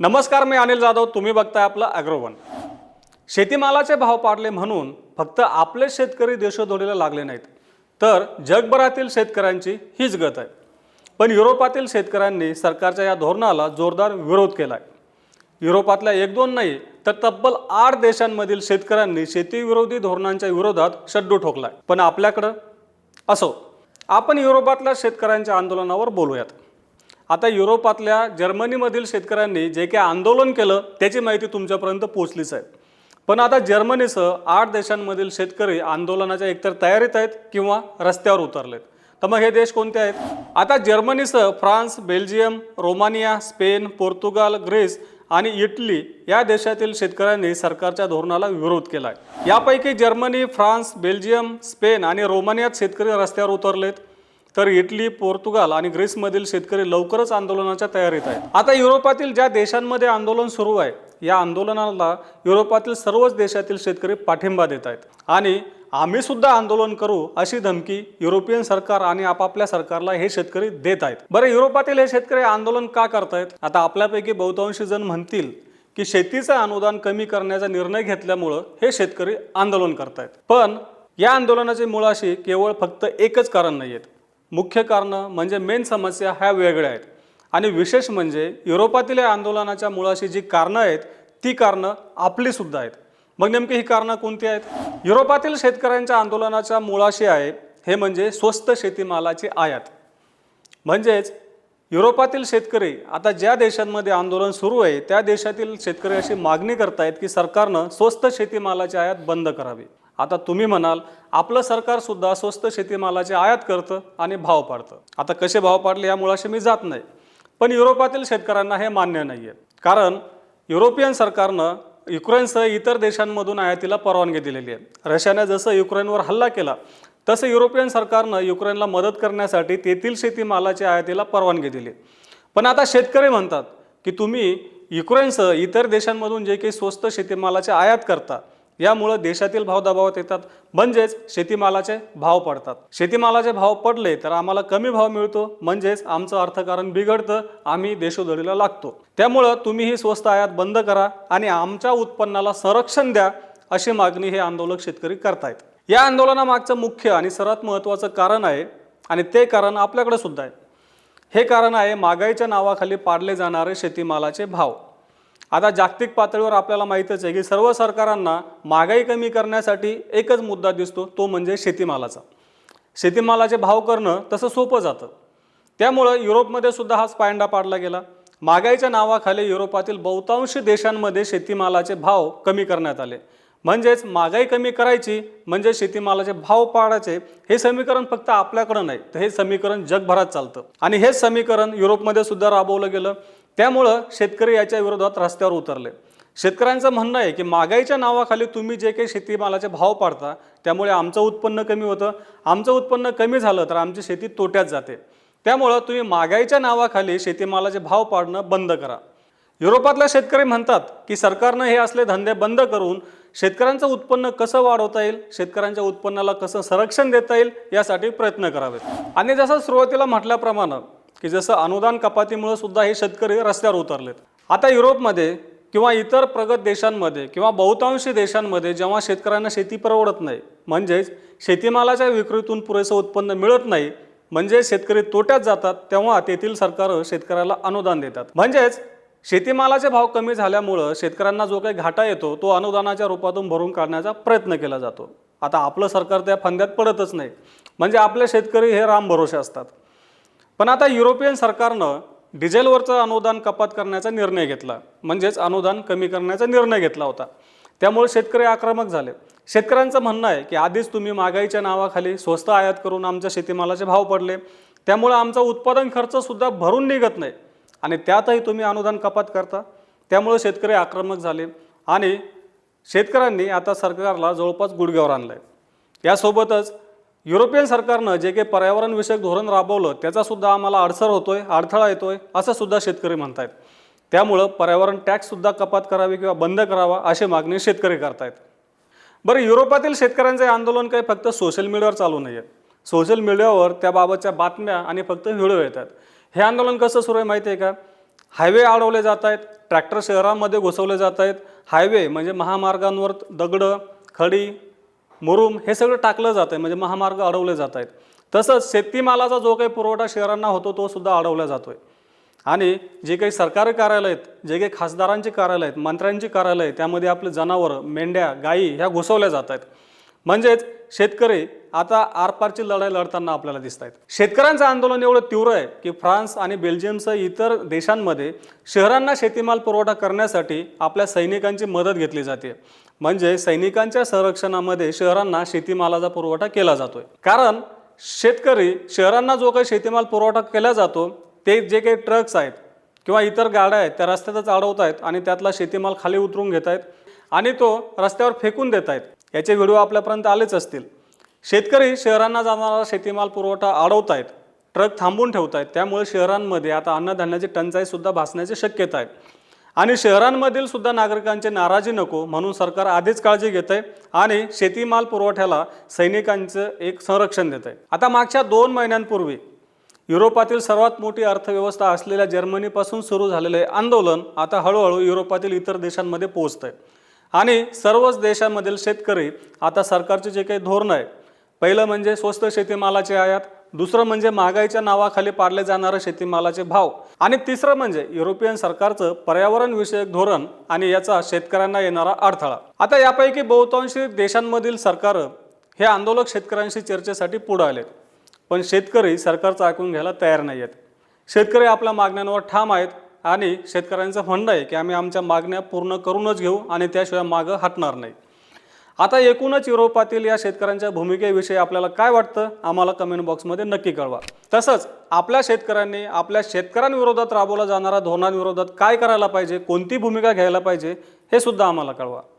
नमस्कार मी अनिल जाधव. तुम्ही बघताय आपलं अॅग्रोवन. शेतीमालाचे भाव पाडले म्हणून फक्त आपले शेतकरी देशोधोडीला लागले नाहीत. तर जगभरातील शेतकऱ्यांची हीच गत आहे. पण युरोपातील शेतकऱ्यांनी सरकारच्या या धोरणाला जोरदार विरोध केला आहे युरोपातल्या एक दोन नाही तर तब्बल आठ देशांमधील शेतकऱ्यांनी शेतीविरोधी धोरणांच्या विरोधात शड्डू ठोकलाय. पण आपल्याकडं असो आपण युरोपातल्या शेतकऱ्यांच्या आंदोलनावर बोलूयात. आता युरोपातल्या जर्मनीमधील शेतकऱ्यांनी जे काही आंदोलन केलं त्याची माहिती तुमच्यापर्यंत पोहोचलीच आहे. पण आता जर्मनीसह आठ देशांमधील शेतकरी आंदोलनाच्या एकतर तयारीत आहेत किंवा रस्त्यावर उतरलेत. तर मग हे देश कोणते आहेत? आता जर्मनीसह France Belgium Romania Spain Portugal Greece आणि इटली या देशातील शेतकऱ्यांनी सरकारच्या धोरणाला विरोध केला आहे यापैकी जर्मनी फ्रान्स बेल्जियम स्पेन आणि रोमानियात शेतकरी रस्त्यावर उतरलेत. तर इटली पोर्तुगाल आणि ग्रीसमधील शेतकरी लवकरच आंदोलनाच्या तयारीत आहेत. आता युरोपातील ज्या देशांमध्ये आंदोलन सुरू आहे या आंदोलनाला युरोपातील सर्वच देशातील शेतकरी पाठिंबा देत आहेत. आणि आम्ही सुद्धा आंदोलन करू अशी धमकी युरोपियन सरकार आणि आपापल्या सरकारला हे शेतकरी देत आहेत. बरं युरोपातील हे शेतकरी आंदोलन का करतायत? आता आपल्यापैकी बहुतांशी जण म्हणतील की शेतीचं अनुदान कमी करण्याचा निर्णय घेतल्यामुळं हे शेतकरी आंदोलन करतायत. पण या आंदोलनाची मुळाशी केवळ फक्त एकच कारण नाही आहेत मुख्य कारणं म्हणजे मेन समस्या ह्या वेगळ्या आहेत. आणि विशेष म्हणजे युरोपातील या आंदोलनाच्या मुळाशी जी कारणं आहेत ती कारणं आपली सुद्धा आहेत. मग नेमकी ही कारणं कोणती आहेत? युरोपातील शेतकऱ्यांच्या आंदोलनाच्या मुळाशी आहे हे म्हणजे स्वस्त शेतीमालाची आयात. म्हणजेच युरोपातील शेतकरी आता ज्या देशांमध्ये आंदोलन सुरू आहे त्या देशातील शेतकरी अशी मागणी करतायत की सरकारनं स्वस्त शेतीमालाची आयात बंद करावी. आता तुम्ही म्हणाल आपलं सरकारसुद्धा स्वस्त शेतीमालाची आयात करतं आणि भाव पाडतं. आता कसे भाव पाडले या मुळाशी मी जात नाही. पण युरोपातील शेतकऱ्यांना हे मान्य नाही आहे कारण युरोपियन सरकारनं युक्रेनसह इतर देशांमधून आयातीला परवानगी दिलेली आहे. रशियाने जसं युक्रेनवर हल्ला केला तसं युरोपियन सरकारनं युक्रेनला मदत करण्यासाठी तेथील शेतीमालाच्या आयातीला परवानगी दिली. पण आता शेतकरी म्हणतात की तुम्ही युक्रेनसह इतर देशांमधून जे काही स्वस्त शेतीमालाची आयात करता यामुळं देशातील भाव दबावात येतात. म्हणजेच शेतीमालाचे भाव पडतात. शेतीमालाचे भाव पडले तर आम्हाला कमी भाव मिळतो. म्हणजेच आमचं अर्थकारण बिघडतं. आम्ही देशोधडीला लागतो. त्यामुळं तुम्ही ही स्वस्त आयात बंद करा आणि आमच्या उत्पन्नाला संरक्षण द्या अशी मागणी हे आंदोलक शेतकरी करतायत. या आंदोलनामागचं मुख्य आणि सर्वात महत्त्वाचं कारण आहे आणि ते कारण आपल्याकडे सुद्धा आहे. हे कारण आहे महागाईच्या नावाखाली पाडले जाणारे शेतीमालाचे भाव. आता जागतिक पातळीवर आपल्याला माहीतच आहे की सर्व सरकारांना महागाई कमी करण्यासाठी एकच मुद्दा दिसतो तो म्हणजे शेतीमालाचा. शेतीमालाचे भाव करणं तसं सोपं जातं. त्यामुळं युरोपमध्ये सुद्धा हाच पायंडा पाडला गेला. महागाईच्या नावाखाली युरोपातील बहुतांश देशांमध्ये शेतीमालाचे भाव कमी करण्यात आले. म्हणजेच महागाई कमी करायची म्हणजे शेतीमालाचे भाव पाडायचे हे समीकरण फक्त आपल्याकडं नाही तर हे समीकरण जगभरात चालतं. आणि हेच समीकरण युरोपमध्ये सुद्धा राबवलं गेलं. त्यामुळं शेतकरी याच्या विरोधात रस्त्यावर उतरले. शेतकऱ्यांचं म्हणणं आहे की महागाईच्या नावाखाली तुम्ही जे काही शेतीमालाचे भाव पाडता त्यामुळे आमचं उत्पन्न कमी होतं. आमचं उत्पन्न कमी झालं तर आमची शेती तोट्यात जाते. त्यामुळं तुम्ही महागाईच्या नावाखाली शेतीमालाचे भाव पाडणं बंद करा. युरोपातले शेतकरी म्हणतात की सरकारनं हे असले धंदे बंद करून शेतकऱ्यांचं उत्पन्न कसं वाढवता येईल शेतकऱ्यांच्या उत्पन्नाला कसं संरक्षण देता येईल यासाठी प्रयत्न करावेत. आणि जसं सुरुवातीला म्हटल्याप्रमाणे की जसं अनुदान कपातीमुळे सुद्धा हे शेतकरी रस्त्यावर उतरलेत. आता युरोपमध्ये किंवा इतर प्रगत देशांमध्ये किंवा बहुतांशी देशांमध्ये जेव्हा शेतकऱ्यांना शेती परवडत नाही म्हणजेच शेतीमालाच्या विक्रीतून पुरेसं उत्पन्न मिळत नाही म्हणजे शेतकरी तोट्यात जातात तेव्हा तेथील सरकार शेतकऱ्याला अनुदान देतात. म्हणजेच शेतीमालाचे भाव कमी झाल्यामुळं शेतकऱ्यांना जो काही घाटा येतो तो अनुदानाच्या रूपातून भरून काढण्याचा प्रयत्न केला जातो. आता आपलं सरकार त्या फंद्यात पडतच नाही. म्हणजे आपले शेतकरी हे राम भरोसे असतात. पण आता युरोपियन सरकारनं डिझेलवरचं अनुदान कपात करण्याचा निर्णय घेतला. म्हणजेच अनुदान कमी करण्याचा निर्णय घेतला होता. त्यामुळे शेतकरी आक्रमक झाले. शेतकऱ्यांचं म्हणणं आहे की आधीच तुम्ही महागाईच्या नावाखाली स्वस्त आयात करून आमच्या शेतीमालाचे भाव पडले. त्यामुळे आमचा उत्पादन खर्चसुद्धा भरून निघत नाही. आणि त्यातही तुम्ही अनुदान कपात करता. त्यामुळे शेतकरी आक्रमक झाले. आणि शेतकऱ्यांनी आता सरकारला जवळपास गुडघ्यावर आणलं आहे यासोबतच युरोपियन सरकारनं जे काही पर्यावरणविषयक धोरण राबवलं त्याचासुद्धा आम्हाला अडसर होतोय अडथळा येतोय असं सुद्धा शेतकरी म्हणतायत. त्यामुळं पर्यावरण टॅक्ससुद्धा कपात करावी किंवा बंद करावा अशी मागणी शेतकरी करतायत. बरं युरोपातील शेतकऱ्यांचे आंदोलन काही फक्त सोशल मीडियावर चालू नाही आहे सोशल मीडियावर त्याबाबतच्या बातम्या आणि फक्त व्हिडिओ येतात. हे आंदोलन कसं सुरू आहे माहिती आहे का? हायवे अडवले जात आहेत ट्रॅक्टर शहरामध्ये घुसवले जात आहेत हायवे म्हणजे महामार्गांवर दगडं खडी मुरुम हे सगळं टाकलं जात आहे म्हणजे महामार्ग अडवले जात आहेत तसंच शेतीमालाचा जो काही पुरवठा शहरांना होतो तो सुद्धा अडवला जातो आहे आणि जे काही सरकारी कार्यालय आहेत जे काही खासदारांची कार्यालय आहेत मंत्र्यांची कार्यालय आहेत त्यामध्ये आपले जनावरं मेंढ्या गायी ह्या घुसवल्या जात आहेत म्हणजेच शेतकरी आता आरपारची लढाई लढताना आपल्याला दिसत आहेत शेतकऱ्यांचं आंदोलन एवढं तीव्र आहे की फ्रान्स आणि बेल्जियमसह इतर देशांमध्ये शहरांना शेतीमाल पुरवठा करण्यासाठी आपल्या सैनिकांची मदत घेतली जाते. म्हणजे सैनिकांच्या संरक्षणामध्ये शहरांना शेतीमालाचा पुरवठा केला जातोय. कारण शेतकरी शहरांना जो काही शेतीमाल पुरवठा केला जातो ते जे काही ट्रक्स आहेत किंवा इतर गाड्या आहेत त्या रस्त्यातच अडवत आहेत आणि त्यातला शेतीमाल खाली उतरून घेत आहेत आणि तो रस्त्यावर फेकून देत आहेत याचे व्हिडिओ आपल्यापर्यंत आलेच असतील. शेतकरी शहरांना जाणारा शेतीमाल पुरवठा अडवत आहेत ट्रक थांबून ठेवत आहेत त्यामुळे शहरांमध्ये आता अन्नधान्याची टंचाईसुद्धा भासण्याची शक्यता आहे. आणि शहरांमधील सुद्धा नागरिकांची नाराजी नको म्हणून सरकार आधीच काळजी घेत आहे आणि शेतीमाल पुरवठ्याला सैनिकांचं एक संरक्षण देत आहे आता मागच्या दोन महिन्यांपूर्वी युरोपातील सर्वात मोठी अर्थव्यवस्था असलेल्या जर्मनीपासून सुरू झालेले आंदोलन आता हळूहळू युरोपातील इतर देशांमध्ये पोहोचत आहे आणि सर्वच देशांमधील शेतकरी आता सरकारचे जे काही धोरण आहे पहिलं म्हणजे स्वस्त शेतीमालाचे आयात दुसरं म्हणजे महागाईच्या नावाखाली पाडले जाणारे शेतीमालाचे भाव आणि तिसरं म्हणजे युरोपियन सरकारचं पर्यावरणविषयक धोरण आणि याचा शेतकऱ्यांना येणारा अडथळा. आता यापैकी बहुतांशी देशांमधील सरकारं हे आंदोलक शेतकऱ्यांशी चर्चेसाठी पुढे आलेत. पण शेतकरी सरकारचं ऐकून घ्यायला तयार नाही आहेत शेतकरी आपल्या मागण्यांवर ठाम आहेत आणि शेतकऱ्यांचं म्हणणं आहे की आम्ही आमच्या मागण्या पूर्ण करूनच घेऊ आणि त्याशिवाय मागं हटणार नाही. आता एकूणच युरोपातील या शेतकऱ्यांच्या भूमिकेविषयी आपल्याला काय वाटतं? आम्हाला कमेंट बॉक्समध्ये नक्की कळवा. तसंच आपल्या शेतकऱ्यांनी आपल्या शेतकऱ्यांविरोधात राबवला जाणाऱ्या धोरणांविरोधात काय करायला पाहिजे? कोणती भूमिका घ्यायला पाहिजे? हे सुद्धा आम्हाला कळवा.